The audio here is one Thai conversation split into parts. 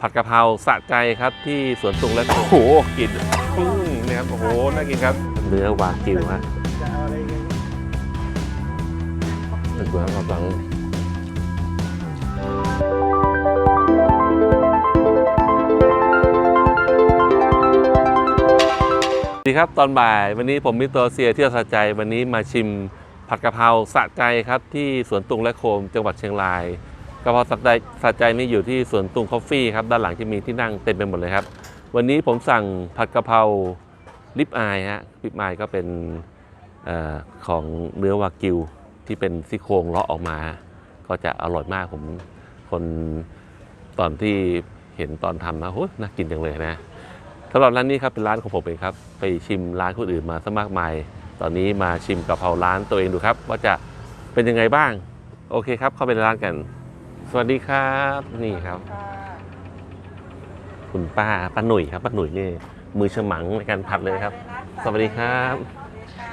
ผัดกะเพราสะใจครับที่สวนตุงและโอ้โหกลิ่นอืมเนี่ยครับโอ้โหน่ากินครับเนื้อวากิวฮะจะเอาอะไรกันตึกแล้วกำลังสวัสดีครับตอนบ่ายวันนี้ผมมิสเตอร์เซียเที่ยวสะใจวันนี้มาชิมผัดกะเพราสะใจครับที่สวนตุงและโคมจังหวัดเชียงราย กะเพราสะใจสะใจนี่อยู่ที่สวนตุงคอฟฟี่ครับ ด้านหลังจะมีที่นั่งเต็มไปหมดเลยครับ วันนี้ผมสั่งผัดกะเพราลิปอายฮะลิปอายก็เป็นออของเนื้อวากิวที่เป็นซี่โครงเลาะออกมา ก็จะอร่อยมากผมคนตอนที่เห็นตอนทำนะโหน่ากินจังเลยนะสำหรับร้านนี้ครับเป็นร้านของผมเองครับ ไปชิมร้านคนอื่นมาซะมากมาย ตอนนี้มาชิมกะเพราร้านตัวเองดูครับ ว่าจะเป็นยังไงบ้าง โอเคครับ เข้าไปในร้านกัน สวัสดีครับ นี่ครับ คุณป้าป้าหนุ่ยครับป้าหนุ่ยนี่มือฉมังในการผัดเลยครับ สวัสดีครับสวัสดีค่ะ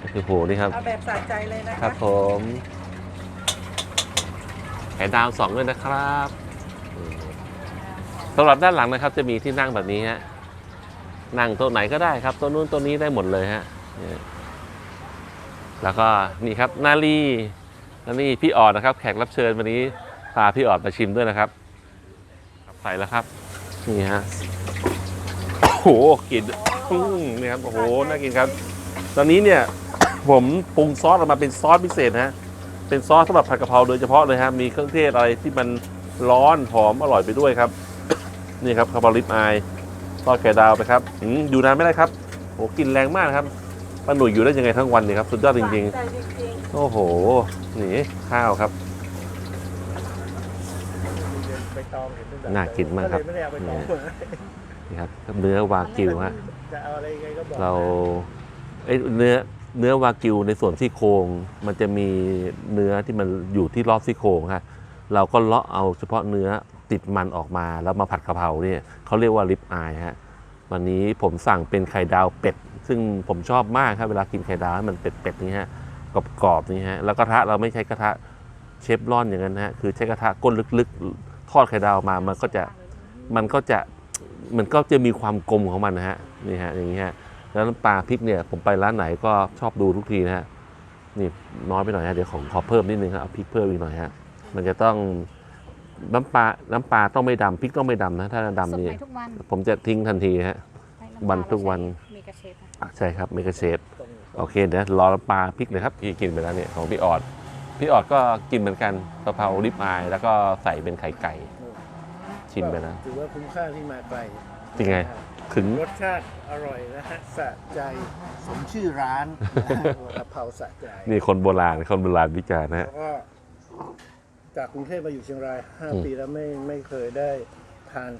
โอ้โหนี่ครับเอาแบบสะใจเลยนะคะครับผมไข่ดาวสองด้วยนะครับอืมสำหรับด้านหลังนะครับ จะมีที่นั่งแบบนี้ฮะนั่งโต๊ะไหนก็ได้ครับโต๊ะนู้นโต๊ะนี้ได้หมดเลยฮะเนี่ยแล้วก็นี่ครับนาลี นาลีพี่ออดนะครับ แขกรับเชิญวันนี้พาพี่ออดมาชิมด้วยนะครับใส่แล้วครับ นี่ฮะโอ้โหกลิ่นนี่ครับโอ้โหน่ากินครับ ตอนนี้เนี่ยผมปรุงซอสออกมาเป็นซอสพิเศษฮะเป็นซอสสำหรับผัดกะเพราโดยเฉพาะเลยฮะมีเครื่องเทศอะไรที่มันร้อนหอมอร่อยไปด้วยครับ นี่ครับกะเพราลิปอายทอดไข่ดาวไปครับอยู่นานไม่ได้ครับโหกลิ่นแรงมากครับ ป้าหนุ่ยอยู่ได้ยังไงทั้งวันเนี่ยครับ สุดยอดจริงสะใจจริงๆ โอ้โห นี่ข้าวครับๆใบตองเห็นตั้งแต่น่ากินมากครับเลยไม่ได้เอาใบตองนี่ครับเนื้อวากิวฮะ จะเอาอะไรกันก็บอกเราเอ้ยเนื้อเนื้อวากิวในส่วนซี่โครงมันจะมีเนื้อที่มันอยู่ที่รอบซี่โครงฮะเราก็เลาะเอาเฉพาะเนื้อติดมันออกมาแล้วมาผัดกะเพราเนี่ยเขาเรียกว่าลิปอายฮะวันนี้ผมสั่งเป็นไข่ดาวเป็ด ซึ่งผมชอบมากครับเวลากินไข่ดาวให้มันเป็ดๆนี่ฮะกรอบๆนี่ฮะแล้วกระทะเราไม่ใช้กระทะเชฟรอนอย่างนั้นฮะคือใช้กระทะก้นลึกๆ ทอดไข่ดาวมามันก็จะมันก็จะมันก็จะมีความกลมของมันนะฮะนี่ฮะอย่างนี้ฮะแล้วน้ำปลาพริกเนี่ยผมไปร้านไหนก็ชอบดูทุกทีนะฮะนี่น้อยไปหน่อยฮะเดี๋ยวของขอเพิ่มนิดนึงครับเอาพริกเพิ่มอีกหน่อยฮะมันจะต้องน้ำปลาน้ำปลาต้องไม่ดำพริกต้องไม่ดำนะถ้าดำนี่สดใหม่ทุกวันผมจะทิ้งทันทีฮะใช้ำวันทุกวันมีกระเชฟค่ะอะ ใช่ครับเมกะเชฟโอเคเดี๋ยวรอน้ำปลาพริกเลยครับพี่กินไปแล้วเนี่ยของพี่ออด พี่ออดก็กินเหมือนกันกะเพราลิปอาย แล้วก็ใส่เป็นไข่ไก่ ชิมไปแล้วถือว่าคุ้มค่าที่มาไกลเป็นไงถึงรสชาติอร่อยนะฮะสะใจสมชื่อร้านนะฮะกะเพราสะใจนี่คนโบราณคนโบราณวิจารณ์นะแล้ฮะวก็จากกรุงเทพมาอยู่เชียงรายอืม5ปีแล้วไม่ไม่เคยได้ทาน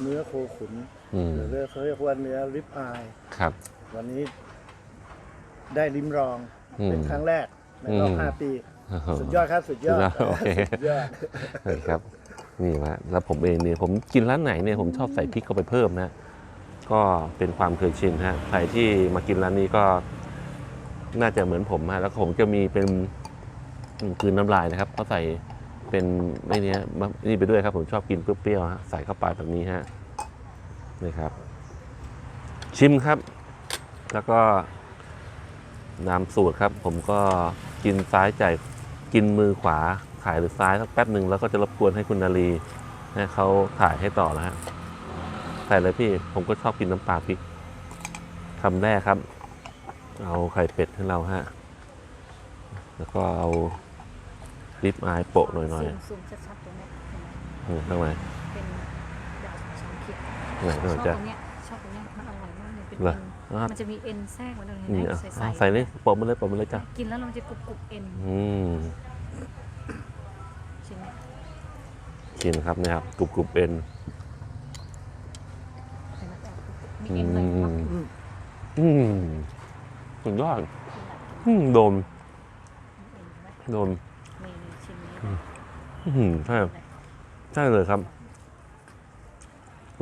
เนื้อโคขุนอืม หรือเรียกเขาเรียกว่าเนื้อริบอายครับ วันนี้ได้ลิ้มรองอืมเป็นครั้งแรกในรอบอืมห้าปี สุดยอดครับสุดยอดสุดยอดโอเคสุดยอดใช่ครับนี่ฮะแล้วผมเองเนี่ยผมกินร้านไหนเนี่ยผมชอบใส่พริกเข้าไปเพิ่มนะ ก็เป็นความเคยชินฮะใครที่มากินร้านนี้ก็น่าจะเหมือนผมฮะแล้วผมจะมีเป็นกลืนน้ำลายนะครับเขาใส่เป็นไอ้เนี้ยมะนี่ไปด้วยครับผมชอบกินเปรี้ยวๆฮะใส่เข้าไปแบบนี้ฮะ นี่ครับ ชิมครับ แล้วก็น้ำสูตรครับ ผมก็กินซ้ายจ่ายกินมือขวาถ่ายหรือซ้ายสักแป๊บหนึ่งแล้วก็จะรบกวนให้คุณนาลีนะเขาถ่ายให้ต่อแล้วฮะใส่เลยพี่ผมก็ชอบกินน้ำปลาพริกคำแรกครับ เอาไข่เป็ดให้เราฮะแล้วก็เอาลิปอายโปะหน่อยซูมซูมชัดๆตรงเนี้ยเห็นไหมๆนี่ข้างในเป็นดาวสองขีด ไหนชหน่ออบยตจ้ะรงเนี้ยชอบตรงเนี้ยมันอร่อยมากเลยเป็นเหรอเอ็นอะมันจะมีเอ็นแทรกมาตรงนี้นี่นะอะใส่อะๆใส่นี่โปะมาเลยโปะมาเลยจ้ะกินแล้วมันจะกรุบกรุบๆเอ็นอืมใช่ไหมกินครับเนี่ยครับกรุบกรุบๆเอ็นเห็นไหมแต่มีเอ็นเลยอืมอืมอืมสุดยอดอืมโดนโดนมีชิ้นนี้อื้อหือใช่ใช่เลยครับ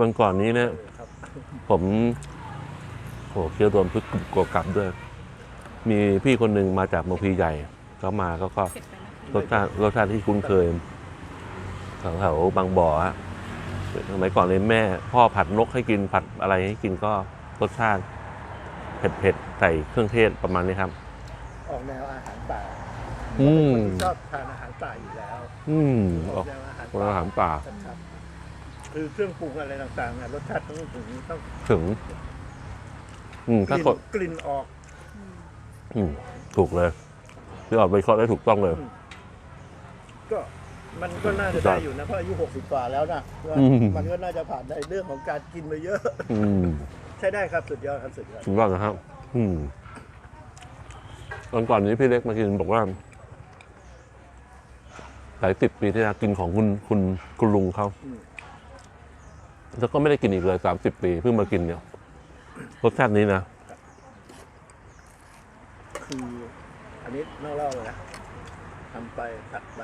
วันก่อนนี้เนี่ยครับผมโหเคี้ยวโดนพึกกรุบกรอบกลับด้วย มีพี่คนหนึ่งมาจากเมืองพีใหญ่เขามาก็ก็เผ็ดไปนะรสชาติรสชาติที่คุ้นเคยแถวแถวบางบ่อฮะสมัยก่อนเลยแม่ พ่อผัดนกให้กินผัดอะไรให้กินก็รสชาติเผ็ดๆใส่เครื่องเทศประมาณนี้ครับ ออกแนวอาหารป่าอืมเป็นคนที่ชอบทานอาหารป่าอยู่แล้ว อืมออออกกแนวอาหารอาหารป่าชัดๆ คือเครื่องปรุงอะไรต่างๆเนี่ยรสชาติต้องถึงต้องถึง อืม กถ้าลิ่นคนกลิ่นออกอืมอืม ถูกเลยพี่ออดไปเคราะห์ได้ถูกต้องเลย ก็มันก็น่าจะได้อยู่นะเพราะอายุ 60 กว่าแล้วนะว่าอืม มันก็น่าจะผ่านในเรื่องของการกินมาเยอะ อืมใช้ได้ครับสุดยอดครับสุดยอดสุดยอดนะครับ อืมตอนก่อนนี้พี่เล็กมากินบอกว่าหลายสิบปีที่แล้วกินของคุณคุณคุณลุงเขาอืม แล้วก็ไม่ได้กินอีกเลยสามสิบปีเพิ่งมากินเนี่ยรสชาตินี้นะ คืออันนี้นอกเล่าเลยนะทำไปตัดไป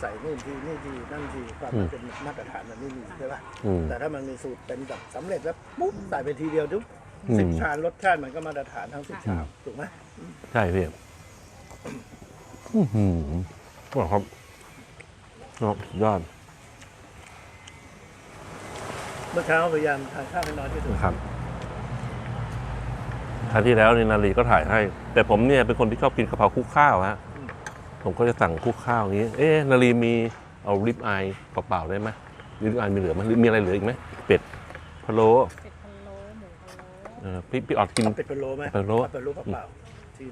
ใส่นู่นทีนี่ทีนั่นทีความมันเป็นมาตรฐานมันไม่มีใช่ป่ะอืมแต่ถ้ามันมีสูตรเป็นแบบสำเร็จแล้วปุ๊บใส่ไปทีเดียวทุกอืม สิบชามรสชาติมันก็มาตรฐานทั้งสิบชามถูกไหมใช่พี่อือหือว่าครับเนาะสุดยอด เมื่อเช้าพยายามทานข้าวให้น้อยที่สุดนะครับครั้งที่แล้วนี่นาลีก็ถ่ายให้ แต่ผมเนี่ยเป็นคนที่ชอบกินกะเพราคลุกข้าวฮะผมก็จะสั่งคลุกข้าวอย่างนี้ เอ๊ะนาลีมีเอาริบอายเปล่าๆได้ไหมริบอายมีเหลือไหมหรือมีอะไรเหลืออีกไหมเป็ดพะโล้เป็ดพะโล้หมูพะโล้เออพี่พี่ออดกิน เอาเป็ดพะโล้ไหมเป็ดพะโล้ เอาเป็ดพะโล้เปล่าๆที่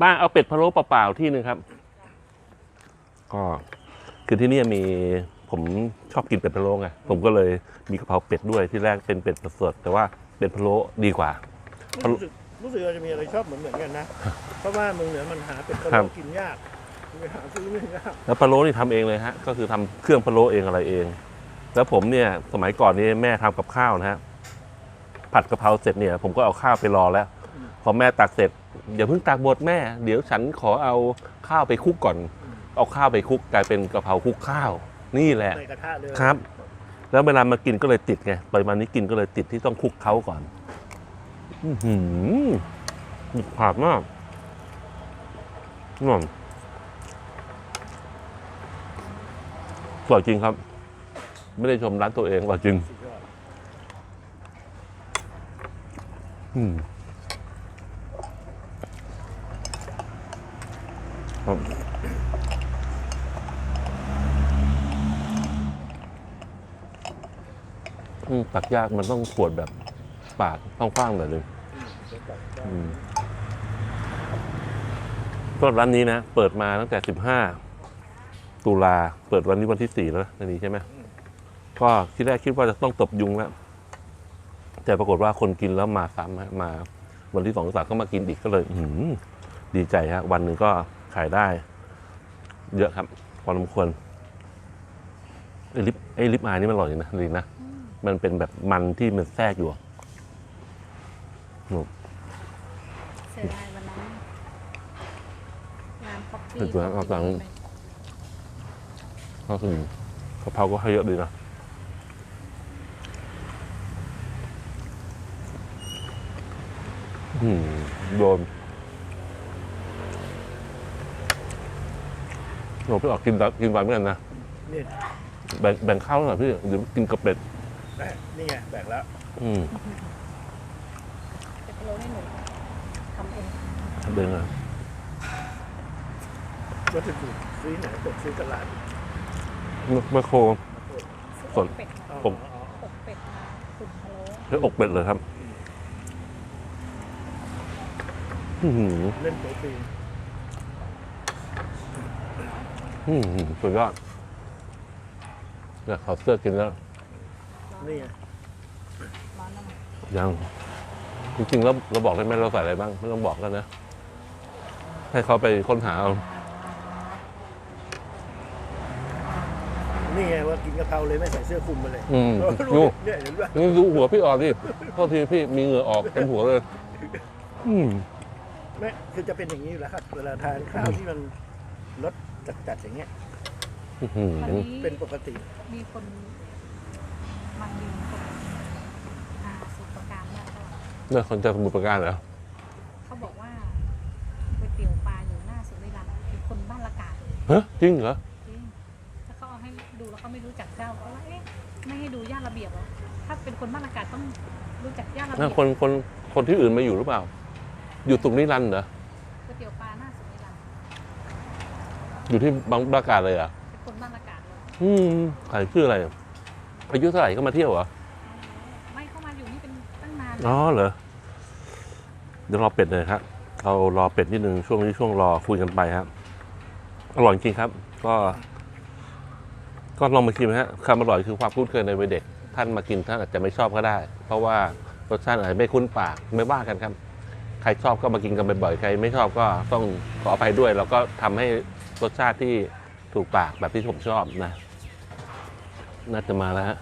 ป้าเอาเป็ดพะโล้เปล่าๆที่หนึ่งครับ ก็คือที่นี่มี ผมชอบกินเป็ดพะโล้ไงผมก็เลยมีกะเพราเป็ดด้วยที่แรกเป็นเป็ดสดๆแต่ว่าเป็ดพะโล้ดีกว่า รู้สึกรู้สึกว่าจะมีอะไรชอบเหมือนเหมือนๆกันนะ เพราะว่าเมืองเหนือมันหาเป็ดพะครัโล้บ กินยากไปหาซื้อไม่ยากแล้วพะโล้นี่ทำเองเลยฮะก็คือทำเครื่องพะโล้เองอะไรเอง แล้วผมเนี่ยสมัยก่อนนี่แม่ทำกับข้าวนะฮะผัดกะเพราเสร็จเนี่ย ผมก็เอาข้าวไปรอแล้ว พอแม่ตักเสร็จอย่าเพิ่งตักบดแม่ เดี๋ยวฉันขอเอาข้าวไปคลุกก่อน เอาข้าวไปคลุกกลายเป็นกะเพราคลุกข้าว นี่แหละในกระทะเลยครับ แล้วเวลามากินก็เลยติดไงปริมาณนี้กินก็เลยติดที่ต้องคลุกเขาก่อน อือหือมีขาดมากนั่นสวยจริงครับ ไม่ได้ชมร้านตัวเองว่าจริงสุดยอดอืมครับ อืมตักยากมันต้องขวดแบบปากกว้างๆหน่อยหนึงอืมเดี๋ยวก่อนอืมก็ร้านนี้นะ เปิดมาตั้งแต่สิบห้าตุลาเปิดวันนี้วันที่สี่แล้วนะในนี้ใช่ไหมก็ที่แรกคิดว่าจะต้องตบยุงแล้วแต่ปรากฏว่าคนกินแล้วมาซ้ำฮะมา วันที่สองสามก็มากินอีกก็เลย อือหือดีใจฮะวันหนึ่งก็ขายได้ เยอะครับพอสมควรไอ้ลิปไอ้ลิปอายนี่มันอร่อยนะลีนะ มมันเป็นแบบมันที่มันแทรกอยู่อะเสียดายวันนั้นงานป๊อปปี้เป็นตัวเอาตังค์ก็คือกะเพราก็ให้เยอะดีนะอืมโดนโหพี่ออกกินแบบกินหวานเหมือนกันนะนี่แบ่งแบ่งข้าวหน่อยพี่เดี๋ยวกินกับเป็ด แบกนี่ไงแบกแล้วอืมเป็ดพะโล้นี่หนูทำเองเดินอะวัตถุดิบซื้อไหนตกซื้อตลาดแมคโครซื้อส่วนอกเป็ดมาผมอ๋ออกเป็ดมาตุ๋นพะโล้ใช้อกเป็ดเลยครับอือหือเล่นโปรตีนอือหือสุดยอดเนี่ยขอเสื้อกินแล้ว นี่ไงร้อนน้ำยัง จริงๆแล้วเราบอกได้ไหมเราใส่อะไรบ้าง ไม่ต้องบอกแล้วนะ ให้เขาไปค้นหาเอานี่ไงว่ากินกะเพราเลยไม่ใส่เสื้อคลุมมาเลยอืมเออดูรู้เนี่ยเห็นป่ะนี่ดูหัวพี่ออดดิโทษทีพี่มีเหงื่อออกเป็นหัวเลย อืมไม่คือจะเป็นอย่างนี้อยู่แล้วครับ เวลาทานข้าวที่มันรสจัดๆอย่างเงี้ย อื้อหือ วันนี้เป็นปกติมีคน มายืนตรงอาสุปการมากเขาบอกเนี่ยคนจะสมุทรปราการเหรอเขาบอกว่าก๋วยเตี๋ยวปลาอยู่หน้าสุริรัตน์คือคนบ้านละกาดเลยฮะจริงเหรอจริงถ้าเขาเอาให้ดูแล้วเขาไม่รู้จักเจ้าเขาว่าเอ๊ะไม่ให้ดูย่านระเบียบเหรอถ้าเป็นคนบ้านอากาศต้องรู้จักย่านระเบีถ้ายบคนคนคนที่อื่นมาอยู่หรือเปล่า อยู่ตรงนี้รันดร์เหรอก๋วยเตี๋ยวปลาหน้าสุดนี่ละอยู่ที่บางบรากาศเลยเหรอะเป็นคนบ้านอากาศเลยอืมใครชื่ออะไรอายุเท่าไหร่ก็มาเที่ยวเหรอ ไม่เข้ามาอยู่นี่เป็นตั้งนานอ๋อเหรอ เดี๋ยวรอเป็ดเลยครับเรารอเป็ดนิดนึงช่วงนี้ช่วงรอคุยกันไปครับอร่อยจริงครับ ก็ ก็ลองมาชิมฮะความอร่อยคือความคุ้นเคยในวัยเด็ก ท่านมากินท่านอาจจะไม่ชอบก็ได้ เพราะว่ารสชาติอาจจะไม่คุ้นปากไม่ว่ากันครับ ใครชอบก็มากินกันบ่อยๆใคร ไม่ชอบก็ต้องขออภัยด้วย แล้วก็ทำให้รสชาติที่ถูกปากแบบที่ผมชอบนะ น่าจะมาแล้วฮะ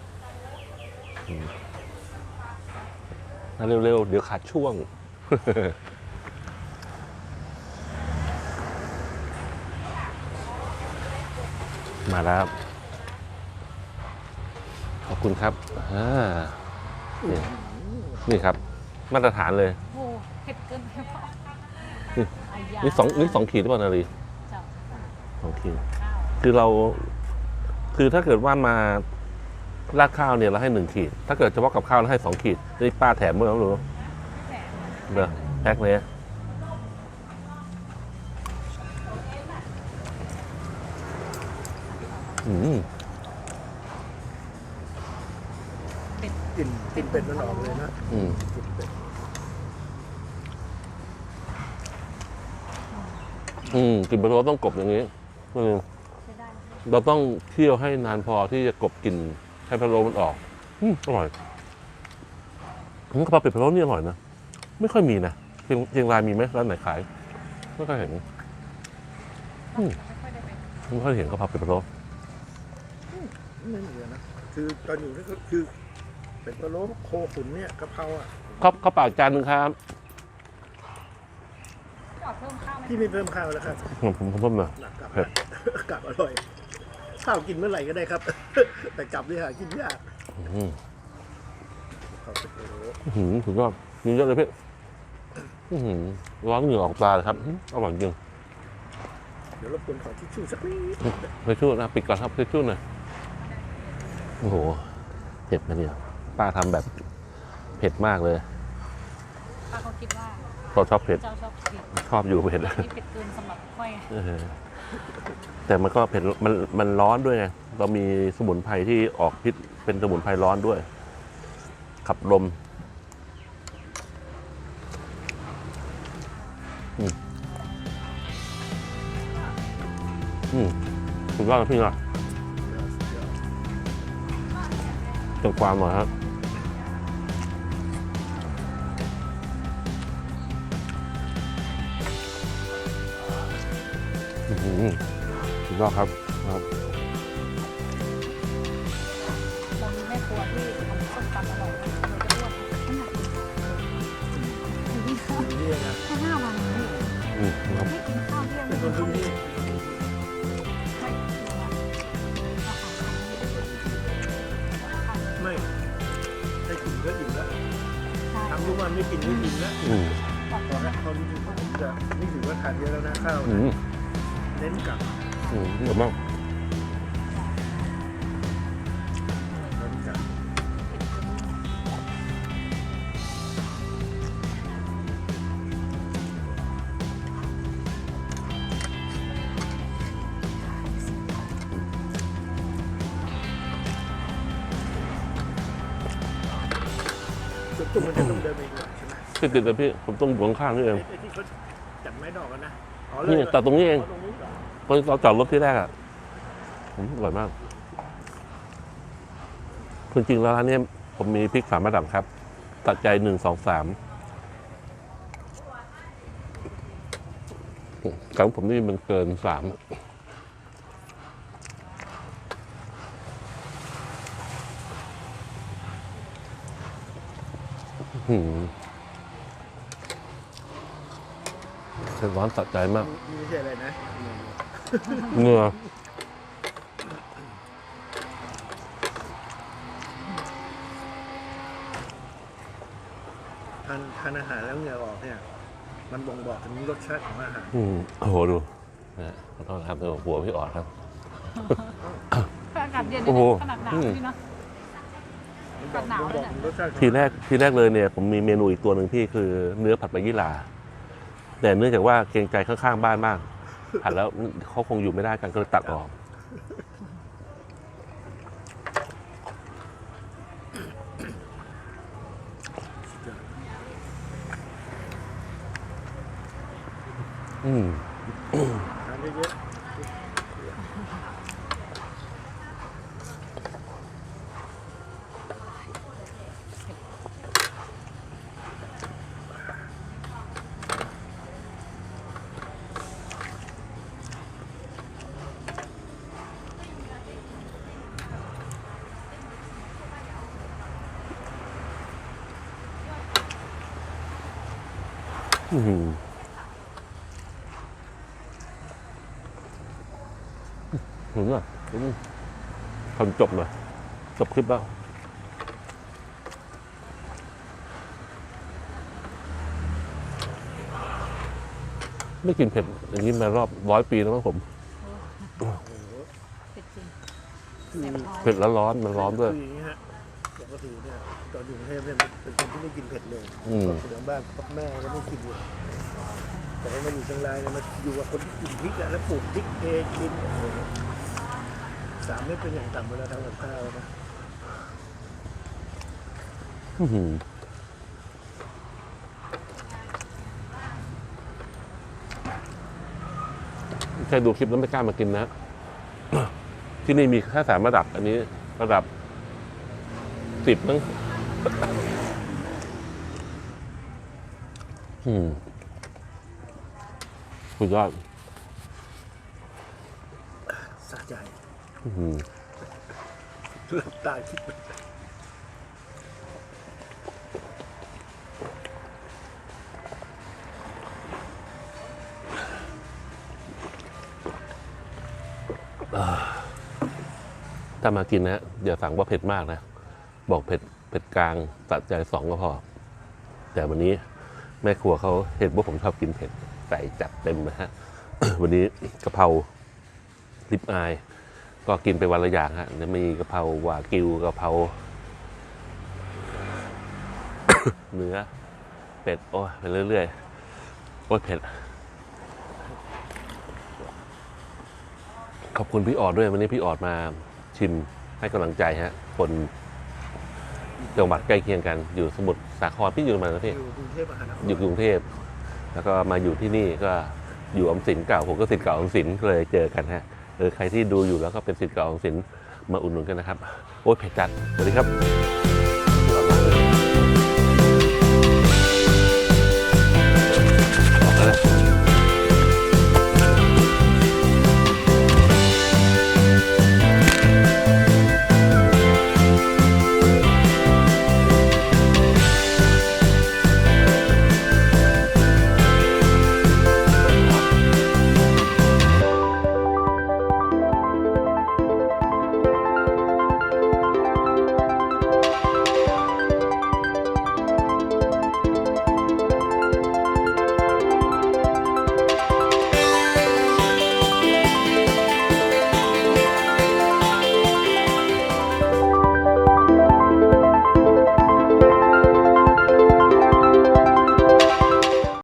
อืมน่าเร็วๆ เดี๋ยวขาดช่วง มาแล้วครับขอบคุณครับอ่านี่นี่ครับ มาตรฐานเลยโอ้เผ็ดเกินไปเปล่านี่อายานี่สองนี่สองขีดหรือเปล่านาลีเจ้าสองขีดข้าวคือเรา คือถ้าเกิดว่ามา ราดข้าวเนี่ยเราให้หนึ่งขีด ถ้าเกิดเฉพาะกับข้าวเราให้สองขีดนี่ป้าแถมเมื่อไหร่ไม่รู้แหมเด้อแพ็คเลยอืมกลิ่นกลิ่นเป็ดมันออกเลยนะอืมกลิ่นเป็ดอืมกลิ่นปลาโรต้องกบอย่างนี้อืมใช้ได้ไหมเราต้องเคี่ยวให้นานพอที่จะกลบกลิ่น ให้พะโล้มันออกอืมอร่อยอืมกะเพราเป็ดพะโล้นี่อร่อยนะ ไม่ค่อยมีนะเชียงเชียงรายมีไหมร้านไหนขาย ไม่ค่อยเห็นอืมไม่ค่อยได้ไปไม่ค่อยเห็นกะเพราเป็ดพะโล้ไม่มีนะคือตอนอยู่นี่ก็คือเป็ดพะโล้โคขุนเนี่ยกะเพราอะข้าวข้าวเปล่าจานหนึ่งครับออกเพิ่มข้าวไหมที่ไม่เพิ่มข้าวแล้วครับผมผมผมเพิ่มหน่อยหนักกลับเผ็ดกลับอร่อย ข้าวกินเมื่อไหร่ก็ได้ครับ แต่กลับนี่หากินยากอืมข้าวเป็ดพะโล้อื้อหือสุดยอดมีเยอะเลยพี่อื้อหือร้อนเหงื่อออกตาเลยครับอื้ออร่อยจริงเดี๋ยวรบกวนขอทิชชู่สักนิดทิชชู่นะปิดก่อนครับทิชชู่หน่อยโอ้โหเผ็ดนะเนี่ยป้าทำแบบเผ็ดมากเลยป้าเขาคิดว่าเราชอบเผ็ด เจ้าชอบเผ็ดชอบอยู่เผ็ด นี่เผ็ดเกินสำหรับค่อยเออ แต่มันก็เผ็ดมันมันร้อนด้วยไงเรามีสมุนไพรที่ออกพิษเป็นสมุนไพรร้อนด้วย ขับลมอืมอืมสุดยอดนะพี่นะจังความหน่อยครับ อื้อหือสุดยอดครับครับเรามีแม่ครัวที่ทำส้มตำอร่อยนะเราจะอ้วนไม่อยากกินอยู่ที่ข้าวนี่นะแค่ห้าวันเองอืมครับไม่กินข้าวเที่ยงเป็นคนที่นี่ไม่กินอาหารไม่ได้กินก็อิ่มแล้วใช่ทำทุกวันไม่กินไม่กินแล้วอืมบอกตอนนั้นเขานี่ถือว่าผมจะนี่ถือว่าทานเยอะแล้วนะข้าวอืมเน้ นกลับอืมเดี๋ยวมากเน้นกลับจุดตุ้มมันจะต้องเดินไปอีกหน่อยใช่ไหมติดติดๆเลยพี่ผมต้องอยู่ข้างๆนี่เองไอ้ที่เขาจัดไม้ดอกกันนะอ๋อนี่แต่ตรงนี้เอง ตรงนี้เหรอ ตอนเราจอดรถที่แรกอะอืมอร่อยมากจริงๆแล้วร้านนี้ผมมีพริกสามระดับครับ ตัดใจหนึ่งสองสามของผมนี่มันเกินสามหืมเส้นร้อนตัดใจมาก ไม่ใช่อะไรนะ เหงื่อทานทานอาหารแล้วเหงื่อออกเนี่ย มันบ่งบอกถึงรสชาติของอาหารอืมโอ้โหดูนะขอโทษนะครับเดี๋ยวหัวพี่ออดครับอากาศเย็นโอ้โหขนาดหนาวอืมนี่เนาะ มันบกัอกดหนาวมันบอกเนี่ยรสชาติทีแรกทีแรกเลยเนี่ยผมมีเมนูอีกตัวหนึ่งพี่คือเนื้อผัดใบยี่หร่าแต่เนื่องจากว่าเกรงใจข้างๆบ้านมาก ผัดแล้วเขาคงอยู่ไม่ได้กันก็เลยตัดออกอืม ทานเยอะอื้อหือหืมอะอืมทำจบหน่อยจบคลิปแล้วไม่กินเผ็ดอย่างนี้มารอบร้อยปีแล้วมั้งผมเผ็ดแล้วร้อนมันร้อนด้วย คืออย่างนี้ฮะ ปกติเนี่ยตอนอยู่กรุงเทพเนี่ยเป็นคนที่ไม่กินเผ็ดเลยอืมตอนอยู่บ้านแม่ก็ไม่กินเลยแต่พอมาอยู่เชียงรายเนี่ยมาอยู่กับคนที่กินพริกอะแล้วปลูกพริกเองกินโอ้โหสามเม็ดเป็นอย่างต่ำเวลาทำกับข้าวนะอื้อหือใครดูคลิปแล้วไม่กล้ามากินนะ ที่นี่มีแค่สามระดับ อันนี้ ระดับ สิบมั้งอืมสุดยอดสะใจอื้อหือหลับตาคิดไปถ้ามากินนะอย่าสั่งว่าเผ็ดมากนะ บอกเผ็ดเผ็ดกลางตัดใจสองก็พอ แต่วันนี้แม่ครัวเขาเห็นว่าผมชอบกินเผ็ดใส่จัดเต็มนะฮะ วันนี้กะเพราลิปอาย ก็กินไปวันละอย่างฮะจะมีกะเพราวากิวกะเพราเนื้อเป็ด โอ้ยไปเรื่อยๆ โอ้ยเผ็ด ขอบคุณพี่ออดด้วย วันนี้พี่ออดมาชิมให้กำลังใจฮะคน จังหวัดใกล้เคียงกันอยู่สมุทรสาครพี่อยู่ตรงไหนนะพี่อยู่กรุงเทพมหานครอยู่กรุงเทพ แล้วก็มาอยู่ที่นี่ก็อยู่ออมสินเก่าผมก็สิทธิ์เก่าออมสินก็เลยเจอกันฮะเออใครที่ดูอยู่แล้วก็เป็นสิทธิ์เก่าออมสินมาอุดหนุนกันนะครับ โอ้ยเผ็ดจัดสวัสดีครับ